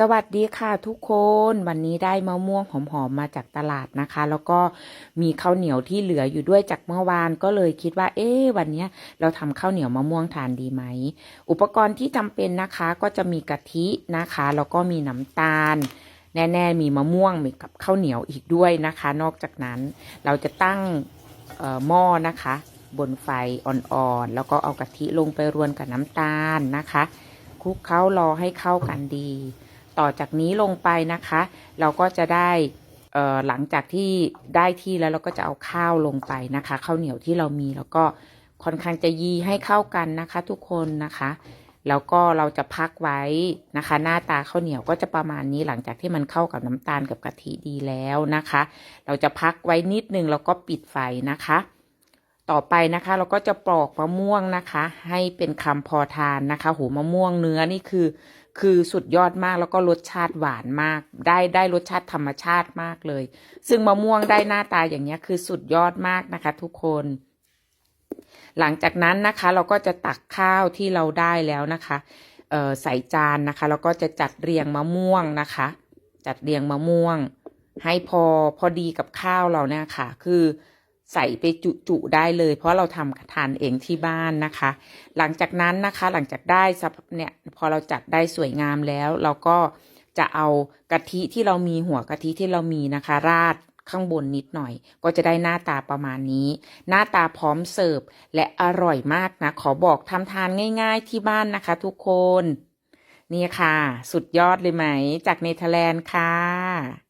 สวัสดีค่ะทุกคนวันนี้ได้มะม่วงหอมๆมาจากตลาดนะคะ แล้วก็มีข้าวเหนียวที่เหลืออยู่ด้วยจากเมื่อวานก็เลยคิดว่า เอ๊วันนี้เราทำข้าวเหนียวมะม่วงทานดีไหม อุปกรณ์ที่จำเป็นนะคะก็จะมีกะทินะคะ แล้วก็มีน้ำตาล แน่ ๆ มีมะม่วงมีกับข้าวเหนียวอีกด้วยนะคะ นอกจากนั้นเราจะตั้งหม้อนะคะ บนไฟอ่อนๆแล้วก็เอากะทิลงไปรวนกับน้ำตาลนะคะคลุกเคล้ารอให้เข้ากันดี ต่อจากนี้ลงไปนะคะ เราก็จะได้หลังจากที่ได้ที่แล้วเราก็จะเอาข้าวลงไปนะคะข้าวเหนียวที่เรามีแล้วก็ค่อนข้างจะยีให้เข้ากันนะคะ ทุกคนนะคะ แล้วก็เราจะพักไว้นะคะ หน้าตาข้าวเหนียวก็จะประมาณนี้หลังจากที่มันเข้ากับน้ำตาลกับกะทิดีแล้วนะคะ เราจะพักไว้นิดนึงแล้วก็ปิดไฟนะคะ ต่อไปนะคะ เราก็จะปอกมะม่วงนะคะ ให้เป็นคำพอทานนะคะโหมะม่วงเนื้อนี่คือ คือสุดยอดมากแล้วก็รสชาติหวานมาก ได้ได้รสชาติธรรมชาติมากเลย ซึ่งมะม่วงได้หน้าตาอย่างนี้คือสุดยอดมากนะคะ ทุกคน หลังจากนั้นนะคะ เราก็จะตักข้าวที่เราได้แล้วนะคะใส่จานนะคะ แล้วก็จะจัดเรียงมะม่วงนะคะ จัดเรียงมะม่วง ให้พอพอดีกับข้าวเราเนี่ยค่ะ คือ ใส่ไปจุๆได้เลย เพราะเราทำทานเองที่บ้านนะคะ หลังจากนั้นนะคะหลังจากได้สับเนี่ยพอเราจัดได้สวยงามแล้ว เราก็จะเอากะทิที่เรามีหัวกะทิที่เรามีนะคะ ราดข้างบนนิดหน่อย ก็จะได้หน้าตาประมาณนี้ หน้าตาพร้อมเสิร์ฟและอร่อยมากนะ ขอบอกทำทานง่ายๆที่บ้านนะคะ ทุกคน นี่ค่ะ สุดยอดเลยไหม จากเนเธอร์แลนด์ค่ะ